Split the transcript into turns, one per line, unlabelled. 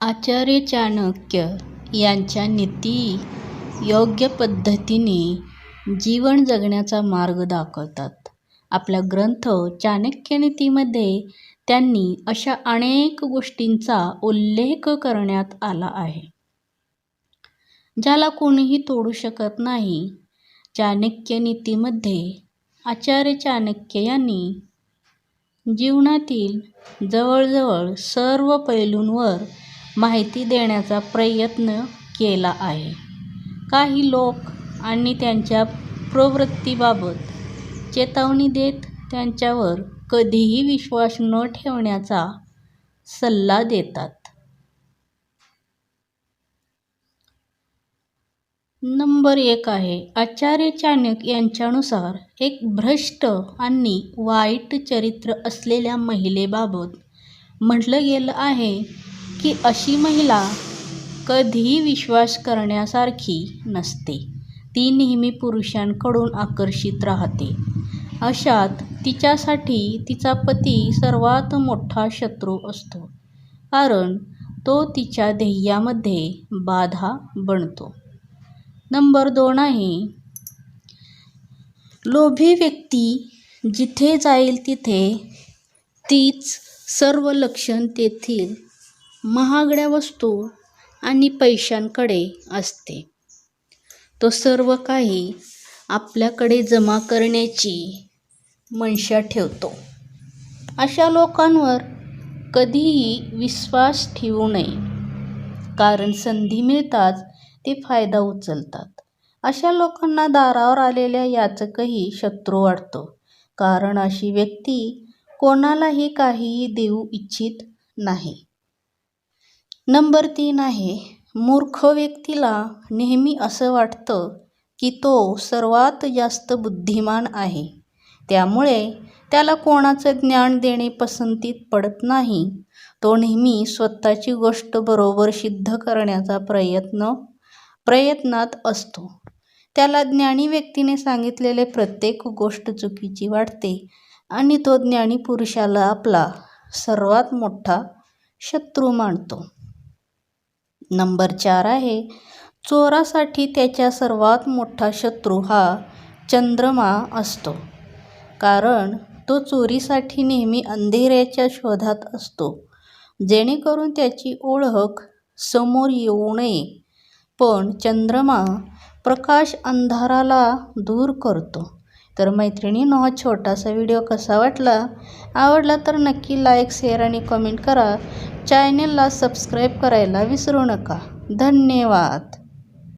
आचार्य चाणक्य यांच्या नीती योग्य पद्धतीने जीवन जगण्याचा मार्ग दाखवतात. आपला ग्रंथ चाणक्यनीतीमध्ये त्यांनी अशा अनेक गोष्टींचा उल्लेख करण्यात आला आहे, ज्याला कोणीही तोडू शकत नाही. चाणक्यनीतीमध्ये आचार्य चाणक्य यांनी जीवनातील जवळजवळ सर्व पैलूंवर माहिती देण्याचा प्रयत्न केला आहे. काही लोक आणि त्यांच्या प्रवृत्तीबाबत चेतावणी देत त्यांच्यावर कधीही विश्वास न ठेवण्याचा सल्ला देतात. नंबर एक आहे. आचार्य चाणक्य यांच्यानुसार एक भ्रष्ट आणि वाईट चरित्र असलेल्या महिलेबाबत म्हटलं गेलं आहे की अशी महिला कधीही विश्वास करण्यासारखी नसते. ती नेहमी पुरुषांकडून आकर्षित राहते. अशात तिच्यासाठी तिचा पती सर्वात मोठा शत्रू असतो, कारण तो तिच्या ध्येयामध्ये बाधा बनतो. नंबर दोन आहे. लोभी व्यक्ती जिथे जाईल तिथे तीच सर्व लक्षण तेथील महागड्या वस्तू आणि पैशांकडे असते. तो सर्व काही आपल्याकडे जमा करण्याची मनशा ठेवतो. अशा लोकांवर कधीही विश्वास ठेवू नये, कारण संधी मिळताच ते फायदा उचलतात. अशा लोकांना दारावर आलेल्या याचकही शत्रू वाटतो, कारण अशी व्यक्ती कोणालाही काहीही देऊ इच्छित नाही. नंबर तीन आहे. मूर्ख व्यक्तीला नेहमी असं वाटतं की तो सर्वात जास्त बुद्धिमान आहे, त्यामुळे त्याला कोणाचं ज्ञान देणे पसंतीत पडत नाही. तो नेहमी स्वतःची गोष्ट बरोबर सिद्ध करण्याचा प्रयत्न प्रयत्नात असतो. त्याला ज्ञानी व्यक्तीने सांगितलेले प्रत्येक गोष्ट चुकीची वाटते आणि तो ज्ञानी पुरुषाला आपला सर्वात मोठा शत्रू मानतो. नंबर चार आहे. चोरासाठी त्याच्या सर्वात मोठा शत्रू हा चंद्रमा असतो, कारण तो चोरीसाठी नेहमी अंधेऱ्याच्या शोधात असतो, जेणेकरून त्याची ओळख समोर येऊ नये. पण चंद्रमा प्रकाश अंधाराला दूर करतो. तर मैत्रिणींनो, हा छोटासा व्हिडिओ कसा वाटला? आवडला तर नक्की लाईक, शेअर आणि कमेंट करा. चॅनेलला सबस्क्राईब करायला विसरू नका. धन्यवाद.